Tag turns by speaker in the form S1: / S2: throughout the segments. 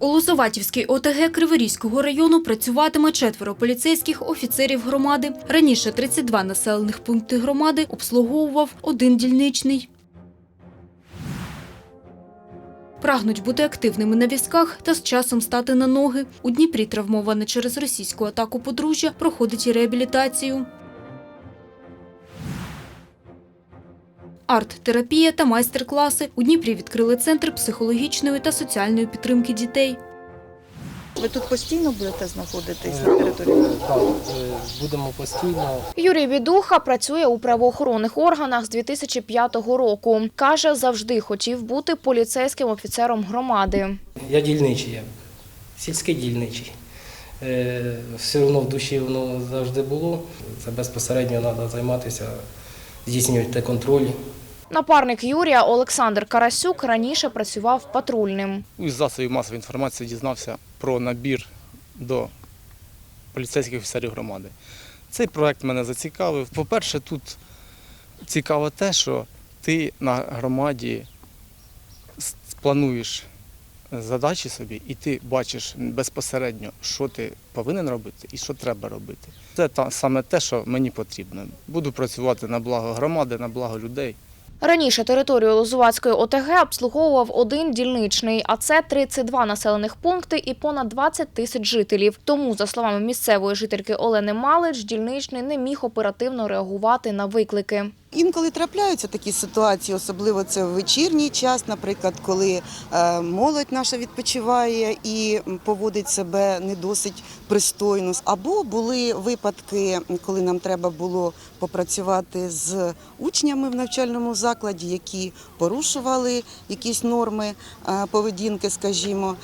S1: У Лозоватівській ОТГ Криворізького району працюватиме четверо поліцейських офіцерів громади. Раніше 32 населених пункти громади обслуговував один дільничний. Прагнуть бути активними на візках та з часом стати на ноги. У Дніпрі травмоване через російську атаку подружжя проходить реабілітацію. Арт-терапія та майстер-класи. У Дніпрі відкрили центр психологічної та соціальної підтримки дітей.
S2: Ви тут постійно будете знаходитись на території?
S3: Так, е, будемо постійно.
S4: Юрій Відуха працює у правоохоронних органах з 2005 року. Каже, завжди хотів бути поліцейським офіцером громади.
S3: Я дільничий, я сільський дільничий. Е, Все одно в душі воно завжди було. Це безпосередньо треба займатися, здійснювати контроль.
S4: Напарник Юрія Олександр Карасюк раніше працював патрульним.
S5: із засобів масової інформації дізнався про набір до поліцейських офіцерів громади. Цей проект мене зацікавив. По-перше, тут цікаво те, що ти на громаді плануєш задачі собі, і ти бачиш безпосередньо, що ти повинен робити і що треба робити. Це саме те, що мені потрібно. Буду працювати на благо громади, на благо людей.
S4: Раніше територію Лозувацької ОТГ обслуговував один дільничний, а це 32 населених пункти і понад 20 тисяч жителів. Тому, за словами місцевої жительки Олени Малич, дільничний не міг оперативно реагувати на виклики.
S2: Інколи трапляються такі ситуації, особливо це в вечірній час, наприклад, коли е, молодь наша відпочиває і поводить себе не досить пристойно. Або були випадки, коли нам треба було попрацювати з учнями в навчальному закладі, які порушували якісь норми е, поведінки, скажімо.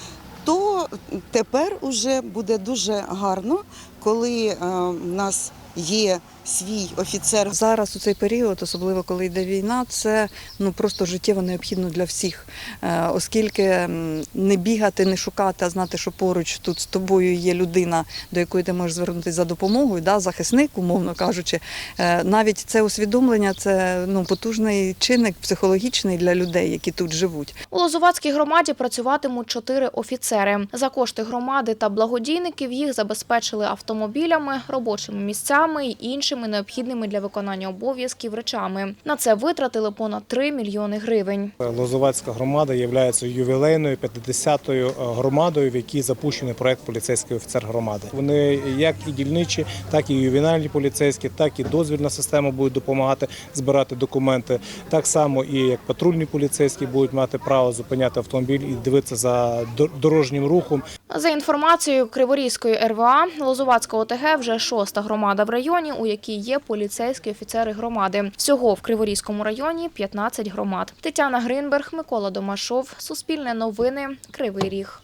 S2: То тепер уже буде дуже гарно, коли е, в нас є свій офіцер
S6: Зараз у цей період, особливо коли йде війна, це ну просто життєво необхідно для всіх, Е, оскільки не бігати, не шукати, а знати, що поруч тут з тобою є людина, до якої ти можеш звернутися за допомогою, да, захисник, умовно кажучи. Е, Навіть це усвідомлення це ну потужний чинник психологічний для людей, які тут живуть.
S4: У Лозувацькій громаді працюватимуть чотири офіцери. За кошти громади та благодійників їх забезпечили автомобілями, робочими місцями й іншими необхідними для виконання обов'язків речами. На це витратили понад 3 мільйони гривень.
S7: Лозовацька громада є ювілейною 50-ю громадою, в якій запущений проект поліцейський офіцер громади. Вони як і дільничі, так і ювенальні поліцейські, так і дозвільна система будуть допомагати збирати документи. Так само і як патрульні поліцейські будуть мати право зупиняти автомобіль і дивитися за дорожнім рухом.
S4: За інформацією Криворізької РВА, Лозувацька ОТГ вже шоста громада в районі, у якій є поліцейські офіцери громади. Всього в Криворізькому районі 15 громад. Тетяна Гринберг, Микола Домашов, Суспільне новини, Кривий Ріг.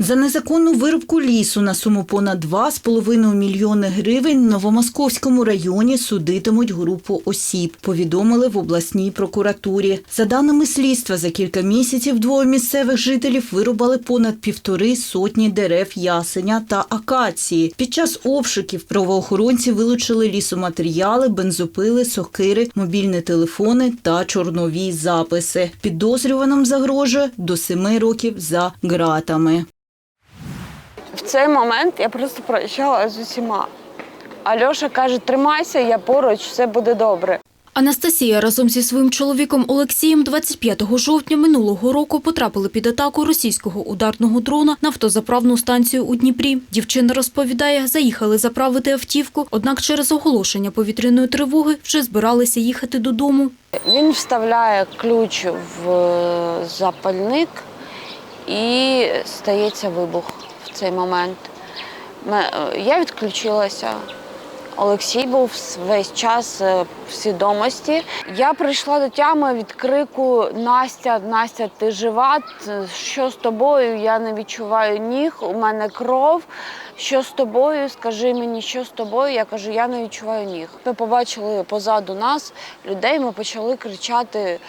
S8: За незаконну вирубку лісу на суму понад 2,5 мільйони гривень в Новомосковському районі судитимуть групу осіб, повідомили в обласній прокуратурі. За даними слідства, за кілька місяців двоє місцевих жителів вирубали понад півтори сотні дерев ясеня та акації. Під час обшуків правоохоронці вилучили лісоматеріали, бензопили, сокири, мобільні телефони та чорнові записи. Підозрюваним загрожує до семи років за ґратами.
S9: В цей момент я просто прощала з усіма. Альоша каже: тримайся, я поруч, все буде добре.
S1: Анастасія разом зі своїм чоловіком Олексієм 25 жовтня минулого року потрапили під атаку російського ударного дрона на автозаправну станцію у Дніпрі. Дівчина розповідає, заїхали заправити автівку, однак через оголошення повітряної тривоги вже збиралися їхати додому.
S9: Він вставляє ключ в е, запальник і стається вибух цей момент. Е, Я відключилася. Олексій був весь час е, в свідомості. Я прийшла до тями від крику Настя, Настя, ти жива? Що з тобою? Я не відчуваю ніг, у мене кров. Що з тобою? Скажи мені, що з тобою? Я кажу, я не відчуваю ніг. Ми побачили позаду нас людей, ми почали кричати: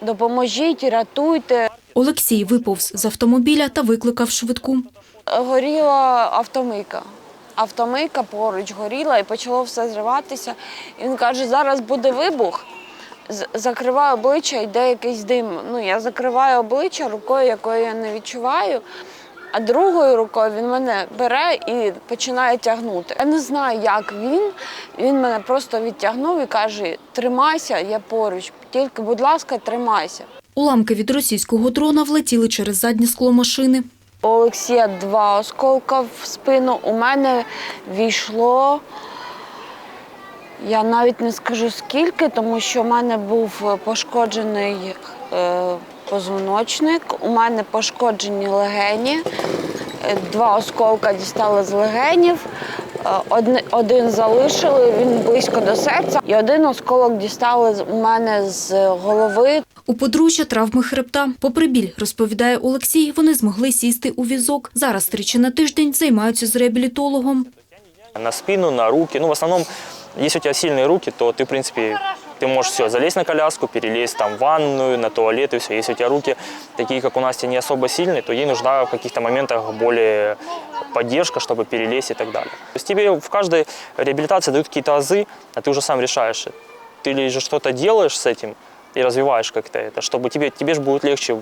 S9: допоможіть, рятуйте.
S1: Олексій виповз з автомобіля та викликав швидку.
S9: Горіла автомийка. Автомийка поруч горіла і почало все зриватися. І він каже, зараз буде вибух. закриваю обличчя, йде якийсь дим. Ну, я закриваю обличчя рукою, якою я не відчуваю. А другою рукою він мене бере і починає тягнути. Я не знаю, як він. Він мене просто відтягнув і каже: Тримайся, я поруч, тільки, будь ласка, тримайся.
S1: Уламки від російського дрона влетіли через заднє скло машини.
S9: У Олексія два осколка в спину. У мене війшло. Я навіть не скажу скільки, тому що в мене був пошкоджений е, позвоночник, у мене пошкоджені легені. Два осколка дістали з легенів, е, один залишили, він близько до серця, і один осколок дістали з- у мене з голови.
S1: У подружжя травми хребта. Попри біль, розповідає Олексій, вони змогли сісти у візок. Зараз тричі на тиждень займаються з реабілітологом.
S10: на спину, на руки. Ну, в основном, если у тебя сильные руки, то ты, в принципе, ты можешь все, залезть на коляску, перелезть там в ванную, на туалет и все. Если у тебя руки такие, как у Насти, не особо сильные, то ей нужна в каких-то моментах более поддержка, чтобы перелезть и так далее. То есть тебе в каждой реабилитации дают какие-то азы, а ты уже сам решаешь, ты ли же что-то делаешь с этим и развиваешь как-то это, чтобы тебе, тебе же будет легче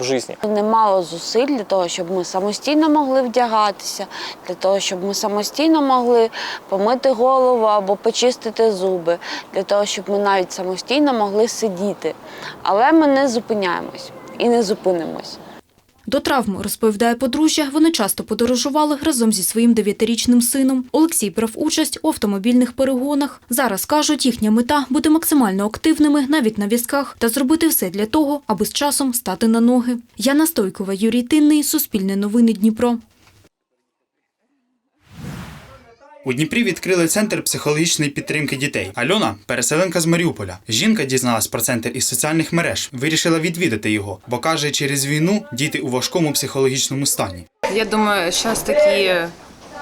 S10: в, житті.
S9: Немало зусиль для того, щоб ми самостійно могли вдягатися, для того, щоб ми самостійно могли помити голову або почистити зуби, для того, щоб ми навіть самостійно могли сидіти. Але ми не зупиняємось і не зупинимось.
S1: До травм, розповідає подружжя, вони часто подорожували разом зі своїм дев'ятирічним сином. Олексій брав участь у автомобільних перегонах. Зараз, кажуть, їхня мета – бути максимально активними навіть на візках та зробити все для того, аби з часом стати на ноги. Яна Стойкова, Юрій Тинний, Суспільне новини Дніпро.
S11: У Дніпрі відкрили центр психологічної підтримки дітей. Альона переселенка з Маріуполя. Жінка дізналась про центр із соціальних мереж, вирішила відвідати його, бо каже, через війну діти у важкому психологічному стані.
S12: Я думаю, сейчас такие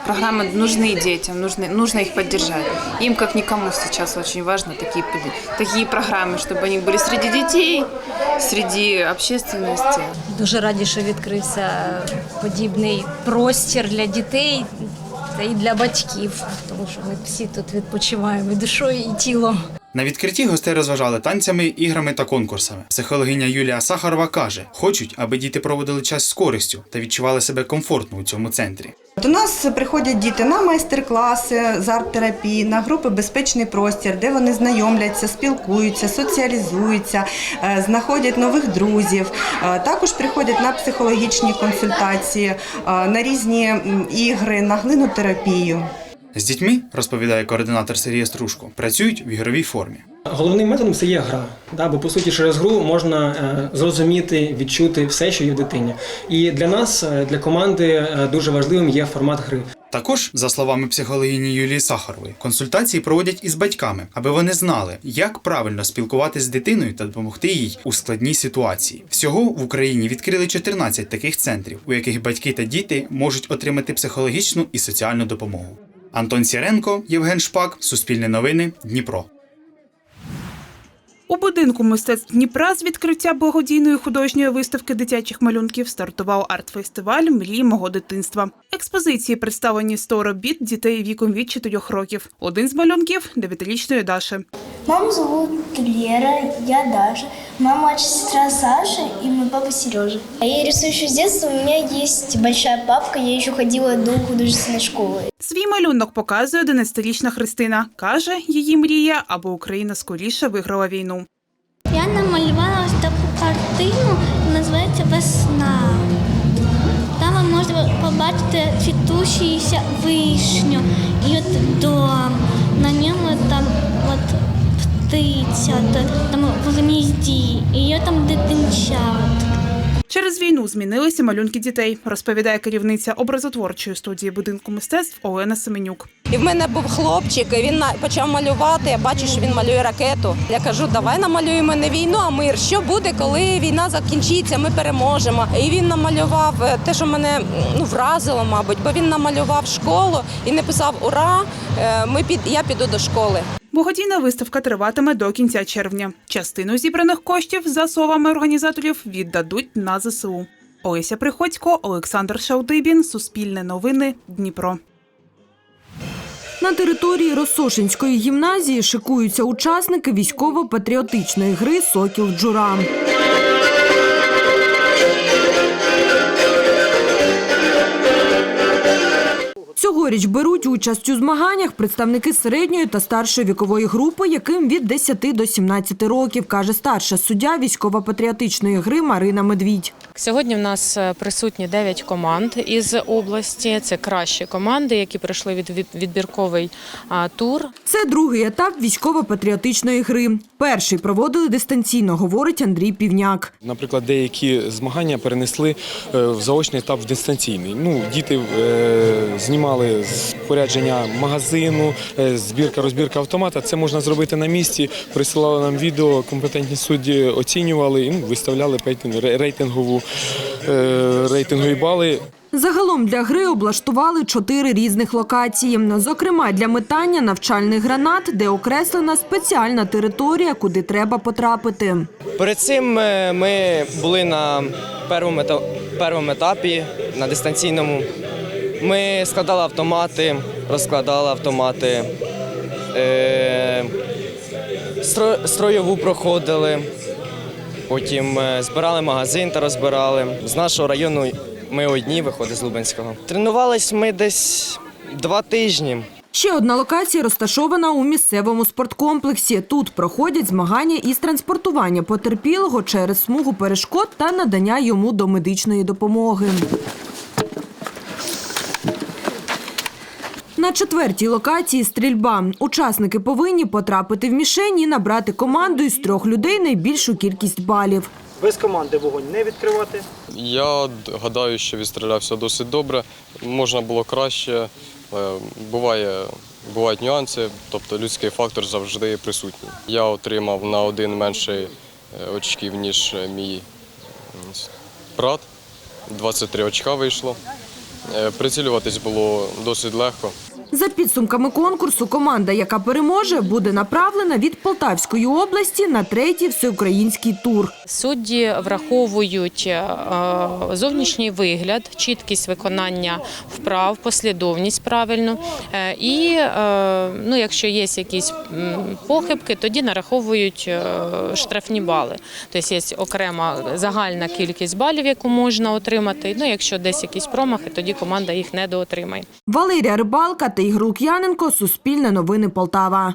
S12: программы нужны детям, нужны, нужно их поддержать. Им, как никому сейчас, очень важно такие, под- такие программы, чтобы они были среди детей, среди общественности.
S13: Дуже раді, що відкрився подібний простір для дітей та і для батьків, тому що ми всі тут відпочиваємо і душою, і тілом.
S11: На відкритті гостей розважали танцями, іграми та конкурсами. Психологиня Юлія Сахарова каже: хочуть, аби діти проводили час з користю та відчували себе комфортно у цьому центрі.
S14: До нас приходять діти на майстер-класи з арт-терапії, на групи Безпечний простір, де вони знайомляться, спілкуються, соціалізуються, е, знаходять нових друзів. Е, Також приходять на психологічні консультації, е, на різні ігри, на глинотерапію.
S11: З дітьми, розповідає координатор Сергій Стружко, працюють в ігровій формі.
S3: Головним методом це є гра. Да? Бо по суті, через гру можна е, зрозуміти, відчути все, що є в дитині. І для нас, е, для команди, е, дуже важливим є формат гри.
S11: Також, за словами психологині Юлії Сахарової, консультації проводять із батьками, аби вони знали, як правильно спілкуватися з дитиною та допомогти їй у складній ситуації. Всього в Україні відкрили 14 таких центрів, у яких батьки та діти можуть отримати психологічну і соціальну допомогу. Антон Сіренко, Євген Шпак, Суспільне новини, Дніпро.
S15: У будинку мистецтв Дніпра з відкриття благодійної художньої виставки дитячих малюнків стартував арт-фестиваль Мрії мого дитинства. Експозиції представлені 100 робіт дітей віком від 4 років. Один з малюнків дев'ятирічної Даші.
S13: Маму зовут Лера, я Даша. Моя младшая сестра Саша и мой папа Сережа. Я рисую еще с детства, у меня есть большая папка, я еще ходила до художественной школы.
S15: Свій малюнок показує 11-річна Христина. Каже, її мрія, аби Україна скоріше виграла війну.
S13: Я намалювала ось таку картину, називається Весна. Там ви можете побачити цвітущуюся вишню. І от дом, на ньому там от птиця, та- там в гнізді, і є там дитинчат.
S15: Через війну змінилися малюнки дітей, розповідає керівниця образотворчої студії будинку мистецтв Олена Семенюк.
S12: І в мене був хлопчик, він на- почав малювати. Я бачу, що він малює ракету. Я кажу, давай намалюємо не війну, а мир. Що буде, коли війна закінчиться, ми переможемо. І він намалював е, те, що мене ну, вразило, мабуть, бо він намалював школу і написав Ура! е, Ми під я піду до школи.
S15: Благодійна виставка триватиме до кінця червня. Частину зібраних коштів, за словами організаторів, віддадуть на ЗСУ. Олеся Приходько, Олександр Шаудибін, Суспільне новини, Дніпро.
S16: На території Росошинської гімназії шикуються учасники військово-патріотичної гри Сокіл Джура. Цьогоріч беруть участь у змаганнях представники середньої та старшої вікової групи, яким від 10 до 17 років, каже старша суддя військово-патріотичної гри Марина Медвідь.
S17: Сьогодні в нас е, присутні 9 команд із області. Це кращі команди, які пройшли від від- відбірковий тур.
S16: Це другий етап військово-патріотичної гри. Перший проводили дистанційно, говорить Андрій Півняк.
S18: Наприклад, деякі змагання перенесли е, в заочний етап в дистанційний. Ну, діти е, знімали спорядження магазину, збірка, розбірка автомата. Це можна зробити на місці. Присилали нам відео, компетентні судді оцінювали і ну, виставляли рейтинг- рейтингову рейтингові бали.
S16: Загалом для гри облаштували чотири різних локації. Зокрема, для метання навчальних гранат, де окреслена спеціальна територія, куди треба потрапити.
S19: Перед цим е, ми були на першому, першому етапі на дистанційному. Ми складали автомати, розкладали автомати, е, стро- строєву проходили, потім е, збирали магазин та розбирали. З нашого району ми одні, виходить з Лубенського. Тренувались ми десь два тижні.
S16: Ще одна локація розташована у місцевому спорткомплексі. Тут проходять змагання із транспортування потерпілого через смугу перешкод та надання йому домедичної допомоги. На четвертій локації стрільба. Учасники повинні потрапити в мішень і набрати команду із трьох людей найбільшу кількість балів.
S20: Без команди вогонь не відкривати.
S21: Я гадаю, що відстрілявся досить добре. Можна було краще. Е, Буває, бувають нюанси, тобто людський фактор завжди присутній. Я отримав на один менше очків, ніж е, мій брат. 23 очка вийшло. Е, Прицілюватись було досить легко.
S16: За підсумками конкурсу, команда, яка переможе, буде направлена від Полтавської області на третій всеукраїнський тур.
S17: Судді враховують е, зовнішній вигляд, чіткість виконання вправ, послідовність правильну. Е, І е, ну, якщо є якісь похибки, тоді нараховують штрафні бали. Тобто є окрема загальна кількість балів, яку можна отримати. Ну, якщо десь якісь промахи, тоді команда їх не доотримає.
S16: Валерія Рибалка та Ігрулк'яненко, Суспільне новини Полтава.